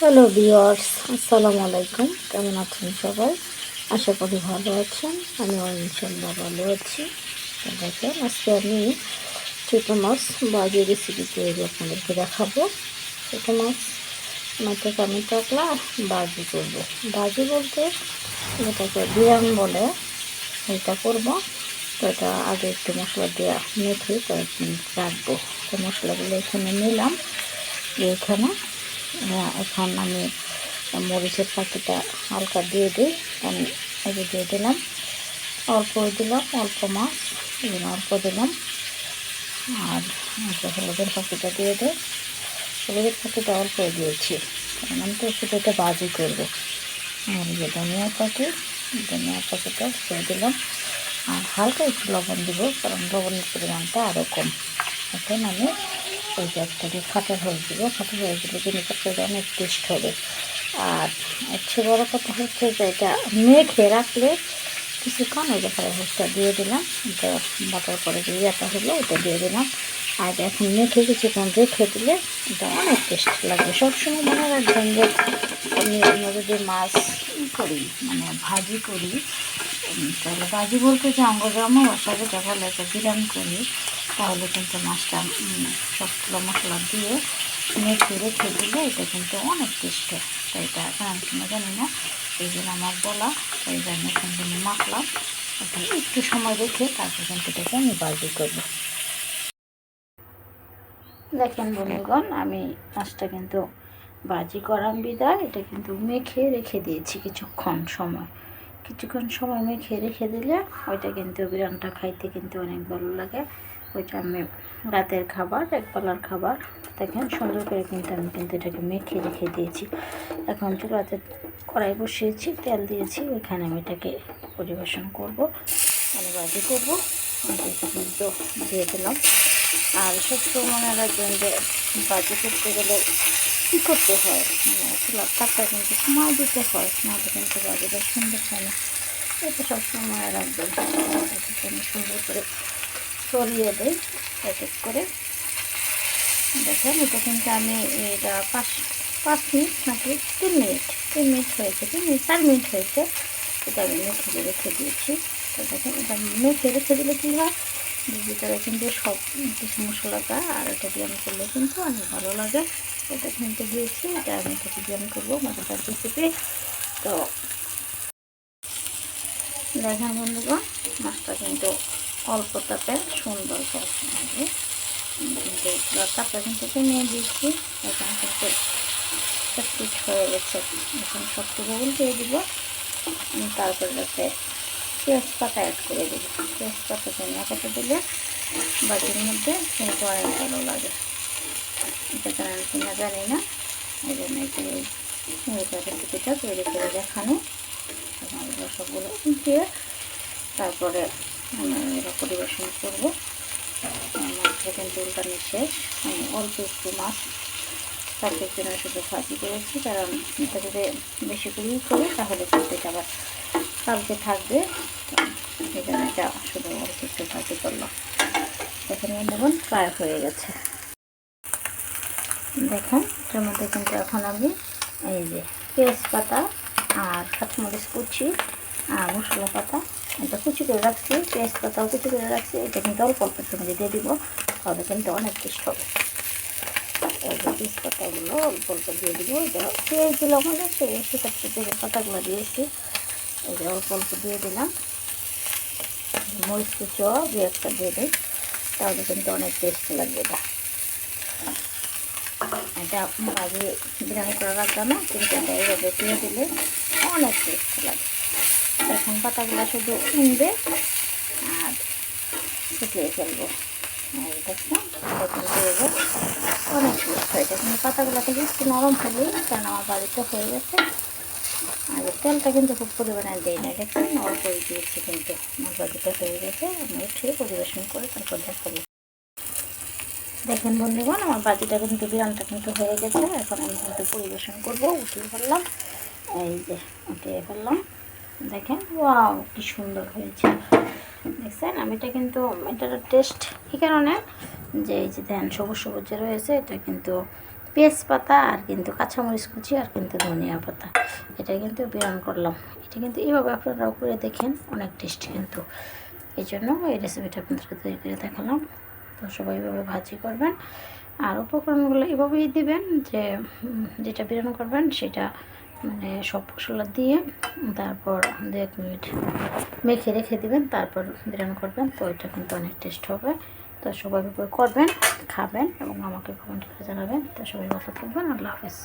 Hello বিয়ার্স আসসালামু আলাইকুম কেমন আছেন সবাই? আশা করি ভালো আছেন। আমি ইনশাল্লাহ ভালো আছি। দেখেন, আজকে আমি ছোটো মাছ বাজে রেসিপি তৈরি আপনাদেরকে দেখাবো। ছোটো মাছ মাথাকে আমি টাকলা বাজি করব। বাজি বলতে যেটাকে বিরিয়ানি বলে, এটা করব। তো এটা আগে একটু মশলা দেওয়া মেখে কয়েক মিনিট রাখব। তো মশলাগুলো এখানে নিলাম। এখানে এখন আমি মরিচের পাখিটা হালকা দিয়ে দিই। আমি যে দিয়ে দিলাম। অল্প দিলাম, অল্প মাছ অল্প দিলাম। আর হলুদের পাখিটা দিয়ে দিই। হলুদের পাখিটা অল্প দিয়েছি, কারণ আমি তো এটা বাজি করব। আর যে ধনিয়া পাখি ধনিয়া পাখিটা দিয়ে দিলাম। আর হালকা একটু লবণ দিব, কারণ লবণের পরিমাণটা আরও কম। এখন আমি ওই যে একটা দিয়ে খাটা হয়ে দিব খাটা হয়ে গেলে কিন্তু তরকারিটা অনেক টেস্ট হবে। আর হচ্ছে বড়ো কথা হচ্ছে যে এটা মেখে রাখলে কিছুক্ষণ ওই যে হোসটা দিয়ে দিলাম। এটা বাটার পরে যে ইয়েটা হলো, ওটা দিয়ে দিলাম। আর এখন মেখে কিছুক্ষণ রেখে দিলে এটা অনেক টেস্ট লাগবে। সবসময় মনে রাখবেন যে আমি আমরা যদি মাছ করি মানে ভাজি করি তাহলে ভাজি বলতে যে আমরা গ্রামে বাসা যেটা বলে যে বিরিয়ানি করি। তাহলে কিন্তু মাছটা সবগুলো মশলা দিয়ে মেখে রেখে দিলে এটা কিন্তু অনেক টেস্ট হয়। তো এটা এখন কিনা জানি না। এই জন্য আমার বলা এই জন্য থেকে মাখলাম। একটু সময় রেখে তারপর কিন্তু এটাকে আমি বাজি করব। দেখেন বন্ধুগণ, আমি মাছটা কিন্তু বাজি করাম বিদায়। এটা কিন্তু মেখে রেখে দিয়েছি কিছুক্ষণ সময়। কিছুক্ষণ সময় মেখে রেখে দিলে ওইটা কিন্তু বিরানটা খাইতে কিন্তু অনেক ভালো লাগে। ওইটা আমি রাতের খাবার, একবেলার খাবার। দেখেন সুন্দর করে কিন্তু আমি কিন্তু এটাকে মেখে রেখে দিয়েছি। এখন তো চুলাতে কড়াই বসিয়েছি, তেল দিয়েছি ওইখানে আমি এটাকে পরিবেশন করব। মানে বাজি করব কিন্তু দিয়ে দিলাম। আর সবসময় মনে রাখবেন যে বাজি করতে গেলে কী করতে হয়? মানে কিন্তু সময় দিতে হয়, নাহলে কিন্তু বাজিটা সুন্দর হয় না। এটা সবসময় মনে রাখবেন। সুন্দর করে সরিয়ে দিই। এক এক করে। দেখেন, এটা কিন্তু আমি এটা পাঁচ পাঁচ মিনিট নাকি তিন মিনিট তিন মিনিট হয়েছে, তিন মিনিট, চার মিনিট হয়েছে। এটা আমি মেখে রেখে দিয়েছি। তো দেখেন, এটা মেখে রেখে দিলে কী হয়? ভিতরে কিন্তু সব কিছু মশলাটা আর এটা দিয়ে আমি করলে কিন্তু অনেক ভালো লাগে। এটা কিন্তু দিয়েছি এটা আমি এটাকে দিয়ে আমি করব মজাদার রেসিপি তো দেখেন বন্ধুগণ, মাছটা কিন্তু অল্প তাপে সুন্দর হয় কিন্তু তাপটা কিন্তু কমিয়ে দিয়েছি এখন কিন্তু সবকিছু হয়ে গেছে। এখন সবটুকু উল্টিয়ে দিব। তারপরে যাতে পেঁয়াজ পাতা অ্যাড করে দেব। পেঁয়াজ পাতা ধনিয়া পাতা দিলে বাটির মধ্যে কিন্তু অনেক ভালো লাগে। এটা কারণ কিনা জানি না। এই জন্য এখানে রেসিপিটা তৈরি করে দেখানো। সবগুলো দিয়ে তারপরে পরিবেশন করব। মাছটা কিন্তু উল্টানো শেষ। আমি অল্প একটু মাছ তারপর জন্য শুধু ভাজি করেছি কারণ এটা যদি বেশি করেই করি, তাহলে কিন্তু আবার কালকে থাকবে। এই জন্য এটা শুধু অল্প একটু ভাজি করলাম। এখানে দেখুন, প্রায় হয়ে গেছে। দেখেন, এটার মধ্যে কিন্তু এখন আমি এই যে পেঁয়াজ পাতা আর কাঁচমরিচ কুচি মশলা পাতা, এটা কুচি করে রাখছি পেঁয়াজ পাতাও কুচি করে রাখছি, এটা কিন্তু অল্প অল্প সঙ্গে দিয়ে দিব, তাহলে কিন্তু অনেক টেস্ট হবে। পেঁয়াজ পাতাগুলো অল্প অল্প দিয়ে দিব, এটা পেঁয়াজ দিলাম মানে সেই সেটা পেঁয়াজের পাতাগুলো দিয়েছি যে অল্প অল্প দিয়ে দিলাম। মরিচ কুচিও দু একটা দিয়ে দিই, তাহলে কিন্তু অনেক টেস্ট লাগবে এটা। এটা বাজি বিরিয়ানি করে রাখবে না, কিন্তু এটা এইভাবে দিয়ে দিলে অনেক টেস্ট পাতাগুলো শুধু উনবে আর শুকিয়ে ফেলব। আর দেখলাম অনেক টেস্ট হয় দেখুন পাতাগুলো থেকে একটু নরম হবে কারণ আমার বাড়িতে হয়ে গেছে। আর তেলটা কিন্তু খুব পরিমাণে দেয় না, দেখুন অল্পই দিয়েছি কিন্তু। আমার বাড়িতে হয়ে গেছে, আমি উঠিয়ে পরিবেশন করে তারপর দেখাবো। দেখেন বন্ধুগণ, আমার বাজিটা কিন্তু বিরানটা কিন্তু হয়ে গেছে। এখন আমি কিন্তু পরিবেশন করব, উঠিয়ে ফেললাম। এই যে, উঠিয়ে ফেললাম। দেখেন, ওয়াও, কি সুন্দর হয়েছে। দেখছেন, আমি এটা কিন্তু, এটার টেস্ট এই কারণে? যে এই যে ধ্যান সবুজ সবুজ যে রয়েছে, এটা কিন্তু পেঁয়াজ পাতা আর কিন্তু কাঁচামরিচ কুচি আর কিন্তু ধনিয়া পাতা। এটা কিন্তু বিরান করলাম। এটা কিন্তু এইভাবে আপনারাও করে দেখেন, অনেক টেস্ট কিন্তু। এই জন্য এই রেসিপিটা আপনাদেরকে তৈরি করে দেখালাম। তো সবাই এভাবে ভাজি করবেন। আর উপকরণগুলো এভাবেই দিবেন যে যেটা বিরান করবেন, সেটা মানে সব মশলা দিয়ে তারপর দু এক মিনিট মেখে রেখে দেবেন, তারপর বিরান করবেন, তো এটা কিন্তু অনেক টেস্ট হবে। তো সবাই করবেন, খাবেন এবং আমাকে কমেন্ট করে জানাবেন। তো সবাই ভালো থাকবেন, আল্লাহ হাফেজ।